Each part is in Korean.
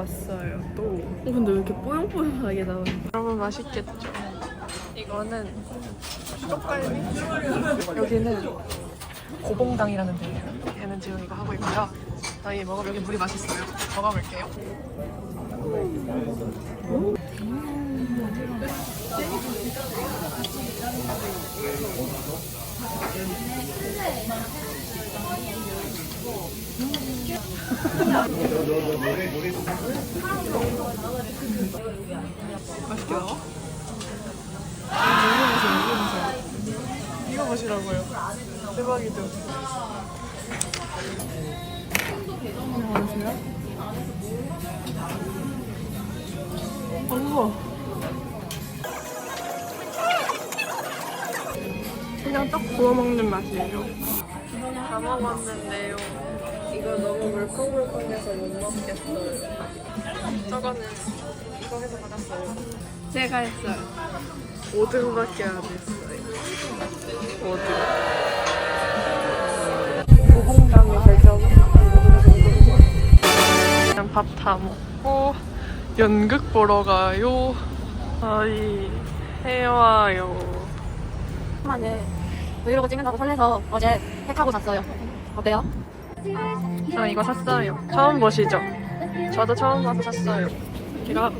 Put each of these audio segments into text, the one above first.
왔어요. 또. 어, 근데 왜 이렇게 뽀용뽀용하게 나오는 여러분 맛있겠죠? 이거는 떡갈비? 여기는 고봉당이라는 데예요. 얘는 지금 이거 하고 있고요. 저희 먹어 여기 물이 맛있어요. 먹어볼게요. 맛있게 나와? 이거 보세요, 이거 보세요. 이거 보시라고요. 대박이죠? 이거 보세요. 어머. 그냥 딱 구워 먹는 맛이에요. 다 먹었는데요. 이거 너무 물컹물컹해서 못 먹겠어요. 저거는 이거 해서 받았어요. 제가 했어요. 5등밖에 안 했어요. 5등. 고봉당의 결정. 그냥 밥다 먹고 연극 보러 가요. 저희 해와요. 만에 브이로그 찍는다고 설레서 어제 택하고 잤어요. 어때요? 저 이거 샀어요. 처음 보시죠? 저도 처음 봐서 샀어요. 제가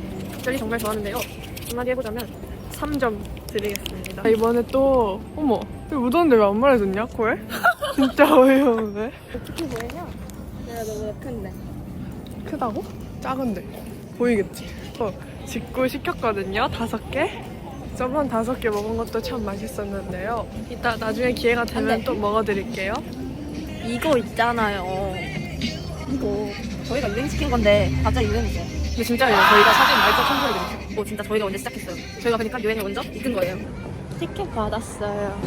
젤리 정말 좋아하는데요. 한마디 해보자면 3점 드리겠습니다. 이번에 또 어머 이거 묻었는데 왜 안 말해줬냐 코에? 진짜 어이없네. 어떻게 보이냐? 내가 너무 큰데. 크다고? 작은데 보이겠지? 어, 직구 시켰거든요 다섯 개 저번 다섯 개 먹은 것도 참 맛있었는데요 이따 나중에 기회가 되면 안 돼. 또 먹어드릴게요 이거 있잖아요. 이거 저희가 유행시킨 건데 갑자기 유행했어요. 근데 진짜예요 저희가 사진 말자 첨부해드릴게요 뭐 진짜 저희가 언제 시작했어요. 저희가 그러니까 유행을 먼저 이끈 거예요. 티켓 받았어요.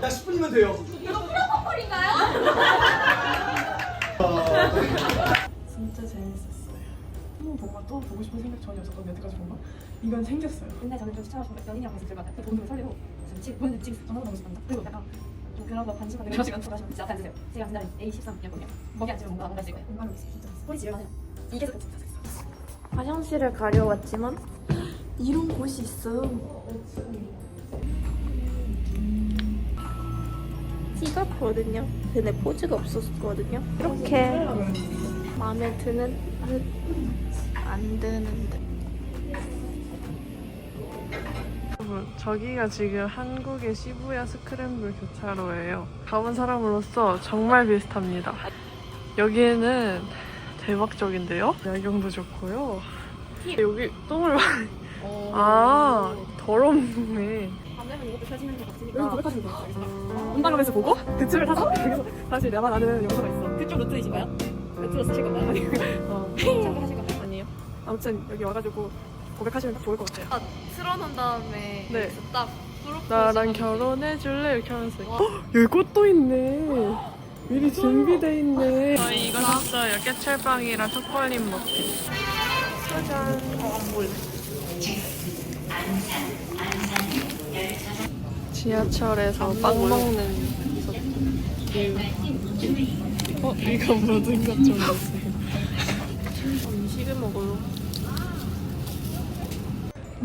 딱 10분이면 돼요. 진짜 재밌었어요 또 보고 또 보고 싶은 생각 전혀 없었거든요 여태까지 본 거. 이건 생겼어요 근데 저는 좀 싶은 연인이랑 같이 들어가요. 돈을 설레고 지금 보는 지금 전화도 너무 싶습니다. 그리고 약간 좀 그런 거 반지만 그런 시간 들어가시면 진짜 앉으세요. 제가 진짜 A13이었거든요. 거기 앉으면 뭔가 뭔가 있을 거예요. 뭔가 있어요. 진짜 소리 지르면. 이게 진짜 화장실을 가려왔지만 이런 곳이 있어요. 찍었거든요. 근데 포즈가 없었거든요. 이렇게 마음에 드는 듯, 안 드는 듯. 여러분 저기가 지금 한국의 시부야 스크램블 교차로예요. 가본 사람으로서 정말 비슷합니다. 여기는 대박적인데요? 야경도 좋고요. 여기 똥을 많이 아 더럽네. 있어요. 인방감에서 보고 대충을 타서 여기서 다시 내가 나는 영상가 있어. 그쪽 노트이신가요? 노트로 쓰실 건가요? 어. 참고하실 건가요? 아니에요. 아무튼 여기 와가지고 고백하시면 딱 좋을 것 같아요. 틀어놓은 다음에 네. 딱 프로포즈 나랑 결혼해줄래? 이렇게 하면서. 헉, 여기 꽃도 있네. 미리 준비돼 있네. 저희 이거 샀어요 깨철빵이랑 초콜릿 먹기. 짜잔 어, 안 보여 지하철에서 빵 먹는 뷰 어? 이거 모든 것좀 보세요. 음식을 먹어요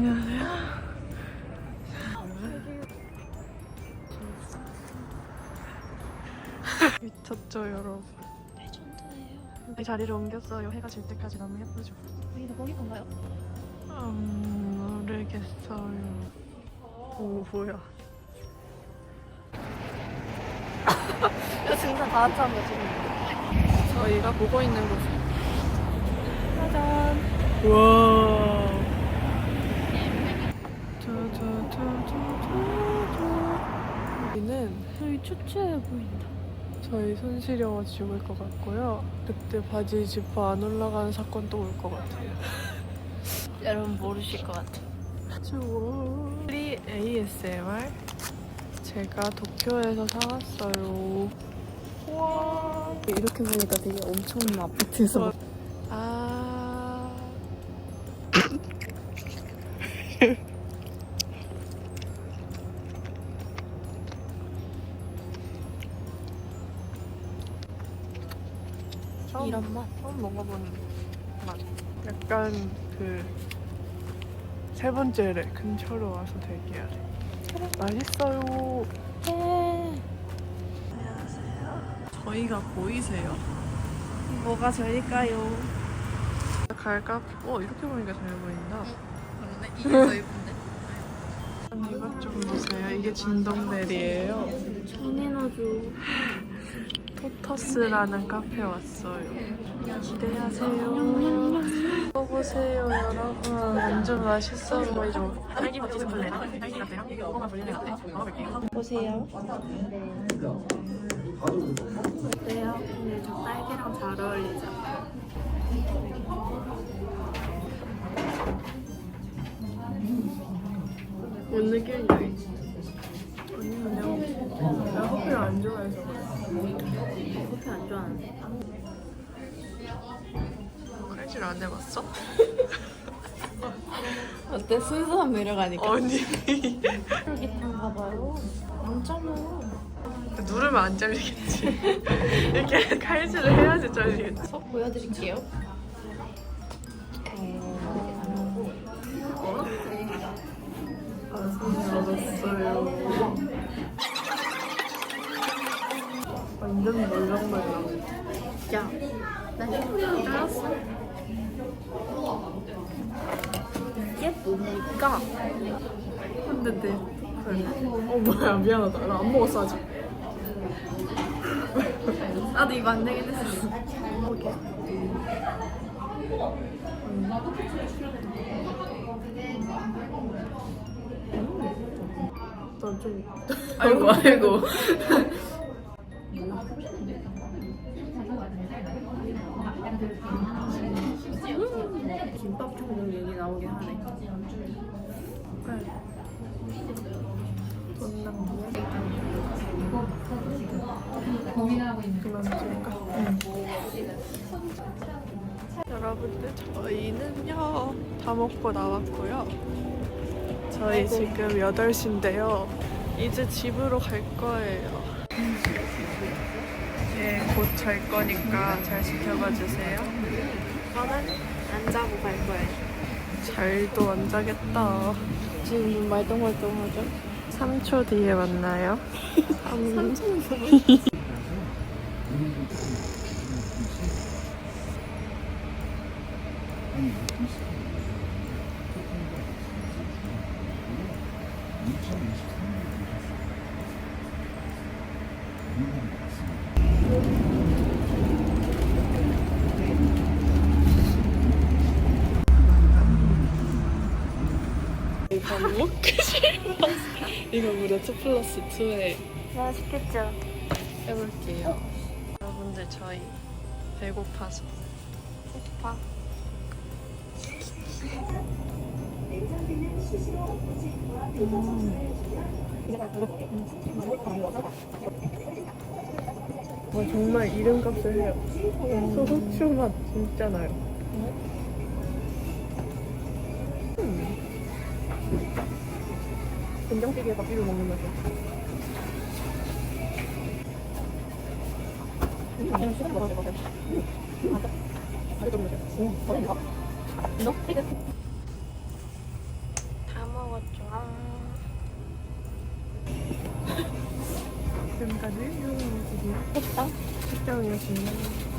안녕하세요 미쳤죠 여러분. 레전드예요. 이 자리를 옮겼어요. 해가 질 때까지 너무 예쁘죠. 여기도 거기 건가요? 음, 모르겠어요. 오 뭐야. 진짜 다거 지금. 저희가 보고 있는 곳은 짜잔. 와 여기는 저희 초췌해 보인다. 저희 손 시려워 죽을 것 같고요. 그때 바지 지퍼 안 올라가는 사건 또 올 것 같아요. 여러분 모르실 것 같아. 좋아 프리 ASMR 제가 도쿄에서 사왔어요. 와. 이렇게 보니까 되게 엄청 아파트에서. 아 이런 맛. 처음 먹어보는 맛. 약간 그 세 번째 래 근처로 와서 대기하래. 맛있어요. 네. 저희가 보이세요? 뭐가 저릴까요? 갈까? 어 이렇게 보니까 잘 보인다. 그러네. 이게 더 예쁜데? 이것 좀 보세요. 이게 진동벨이에요. 잔인하죠. 토터스라는 카페 왔어요. 기대하세요. 먹어보세요, 여러분. 완전 맛있어 보이죠? 딸기 버티 스 플레랑 딸기 라떼랑 고구마 블리네 라떼 먹어볼게요. 보세요. 어때요? 근데 저 딸기랑 잘 어울리죠? 뭔 느낌인지? 아니 그냥 내가 커피를 안 좋아해서 그래. 커피 안 좋아하는데. 칼질 안 해봤어? 어때? 순수한 매력 아닐까? 아니 쫄깃한가 봐요. 많잖아. 누르면 안 잘리겠지. 이렇게 칼질을 해야지 잘리겠지. 서 보여드릴게요. 아, 손 젖었어요. 완전 말랑말랑. 야, 나 휴대폰 잘랐어. 이게 뭡니까? 근데 내 어, 뭐야, 미안하다. 나 안 먹었어, 아직. 나도 이거 안 되긴 했어. 난 좀. 아이고, 아이고. 여러분들 저희는요 다 먹고 나왔고요. 저희 지금 8시인데요. 이제 집으로 갈 거예요. 예, 곧 잘 거니까 잘 지켜봐 주세요. 저는 안 자고 갈 거예요. 잘도 안 자겠다. 지금 좀 말똥말똥하죠? 3초 뒤에 만나요? 3천 이거 먹고 싶어 이거 무려 2 플러스 2에 맛있겠죠? 해볼게요 여러분들 저희 배고파서 오빠. 와 정말 이름값을 해요 소고추 맛 진짜 나요 음. 된장찌개에 밥비벼 먹는 맛이야 그냥 시간 먹어야 될것 같아 맞아 아주 좀 맛이야 응, 너? 다 먹었죠. 아. 집이야 했다. 식당이었습니다